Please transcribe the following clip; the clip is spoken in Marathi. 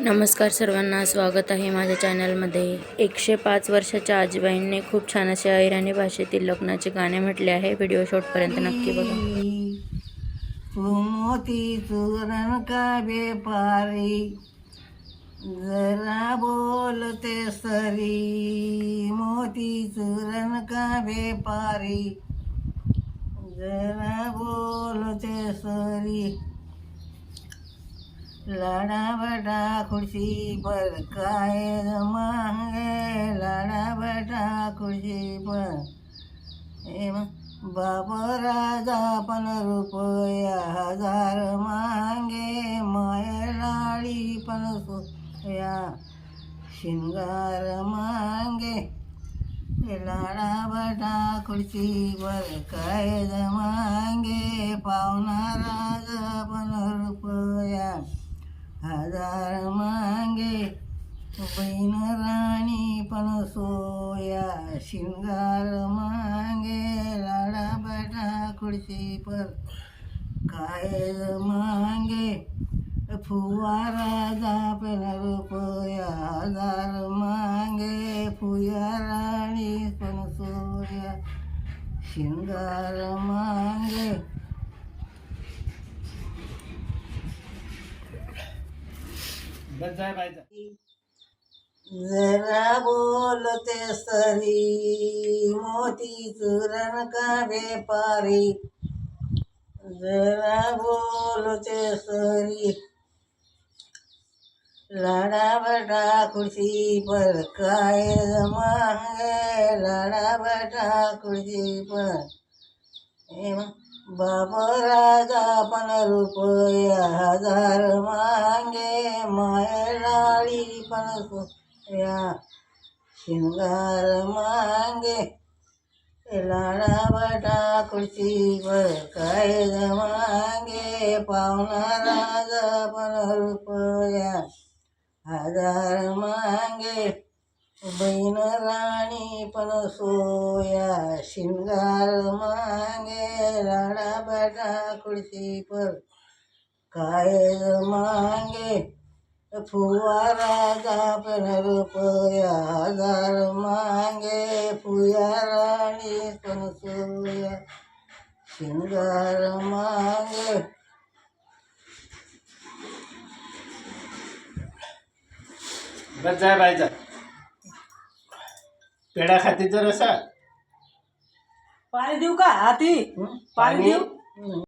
नमस्कार सर्वांना स्वागत आहे माझ्या चॅनलमध्ये. एकशे पाच वर्षाच्या आजीबाईंनी खूप छान असे अहिराणी भाषेतील लग्नाचे गाणे म्हटले आहे. व्हिडिओ शॉर्टपर्यंत नक्की बघा. मोती चुरण का बेपारी जरा बोलते सरी. मोती चुरण का बेपारी जरा बोलते सरी. लाडा बटा खुर्शी पर काय मांगे? लाडा बटा खुर्शी पर बाबा राजा पण रुपया हजार मांगे. माय लाडी पण सोया शिंगार मांगे. लाडा बटा खुर्चीवर काय मांगे? पाहुणा पैन राणी पण सोया शिंगार मांगे लाडा बेटा खुर्ची पर कायल मांगे? फुवारा जापेल रुपया हजार मांगे फुया राणी पण सोया शिंगार मांगे. जरा बोलते सरी मोती चुरण का पारी. जरा बोलते सरी लाडा बटा खुशी पर काय मांगे? लाडा बटा खुशी पर बाबा राजा पण रुपया हजार मांगे. माय लाळी पण या शिंगार मांगे लाडा बटा खुर्चीवर काय मांगे पाहुणा राजा पण रुपया हजार मांगे बहीण राणी पण सोया. शिंगार मांगे लाडा बटा खुर्ची पर काय मांगे फुवारा जापन रुपया हजार मांगे फुया राणी पण सोया शिंगार मांगे. बस जाय बायचा पेढा खाती तर असा. पाणी देऊ का हाती? हं? पाणी? देऊ.